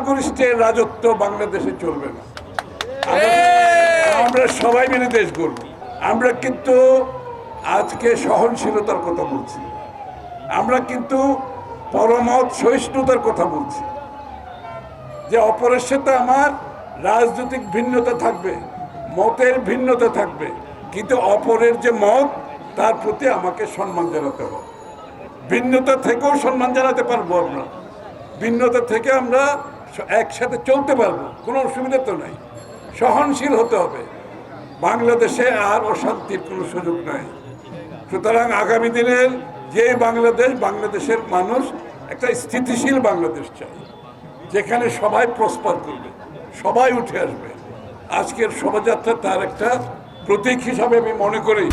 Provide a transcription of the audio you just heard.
টেরোরিস্টের রাজত্ব বাংলাদেশে চলবে না। আমরা- সবাই মিলে দেশ গড়ব। আমরা কিন্তু আজকে সহনশীলতার কথা বলছি। আমরা কিন্তু পরমত সহিষ্ণুতার কথা বলছি। যে অপরের সাথে আমার রাজনৈতিক ভিন্নতা থাকবে মতের ভিন্নতা থাকবে কিন্তু অপরের যে মত তার প্রতি আমাকে সম্মান জানাতে হবে। ভিন্নতা থেকেও সম্মান জানাতে পারব আমরা। ভিন্নতা থেকে আমরা একসাথে চলতে পারব, কোনো অসুবিধা তো নাই। সহনশীল হতে হবে। বাংলাদেশে আর অশান্তির কোনো সুযোগ নাই। সুতরাং আগামী দিনের যে বাংলাদেশ, বাংলাদেশের মানুষ একটা স্থিতিশীল বাংলাদেশ চায়, যেখানে সবাই প্রস্পার করবে, সবাই উঠে আসবে। আজকের শোভাযাত্রা তার একটা প্রতীক হিসাবে আমি মনে করি।